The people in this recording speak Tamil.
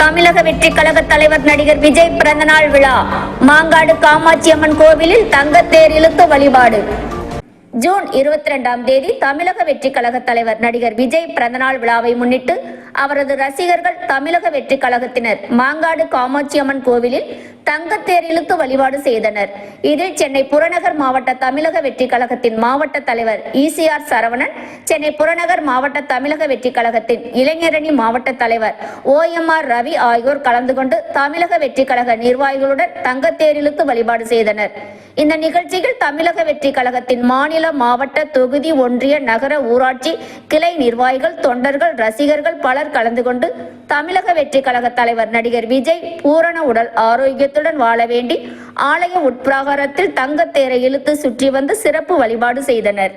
தமிழக வெற்றி கழக தலைவர் நடிகர் விஜய் பிறந்தநாள் விழா. மாங்காடு காமாட்சி அம்மன் கோவிலில் தங்கத்தேர் இழுத்து வழிபாடு. ஜூன் இருபத்தி ரெண்டாம் தேதி தமிழக வெற்றி கழக தலைவர் நடிகர் விஜய் பிறந்தநாள் விழாவை முன்னிட்டு அவரது ரசிகர்கள் தமிழக வெற்றி கழகத்தினர் மாங்காடு காமாட்சி அம்மன் கோவிலில் தங்கத்தேர் இழுத்து வழிபாடு செய்தனர். இதில் சென்னை புறநகர் மாவட்ட தமிழக வெற்றி கழகத்தின் மாவட்ட தலைவர் இசிஆர் சரவணன் சென்னை புறநகர் மாவட்ட தமிழக வெற்றி கழகத்தின் இளைஞரணி மாவட்ட தலைவர் ஓஎம்ஆர் ரவி ஆகியோர் கலந்து கொண்டு தமிழக வெற்றி கழக நிர்வாகிகளுடன் தங்கத்தேர் இழுத்து வழிபாடு செய்தனர். இந்த நிகழ்ச்சியில் தமிழக வெற்றி கழகத்தின் மாநில மாவட்ட தொகுதி ஒன்றிய நகர ஊராட்சி கிளை நிர்வாகிகள் தொண்டர்கள் ரசிகர்கள் பலர் கலந்து கொண்டு தமிழக வெற்றி கழக தலைவர் நடிகர் விஜய் பூரண உடல் ஆரோக்கியத்துடன் வாழ வேண்டி ஆலய உட்பிராகாரத்தில் தங்கத்தேரை இழுத்து சுற்றி வந்து சிறப்பு வழிபாடு செய்தனர்.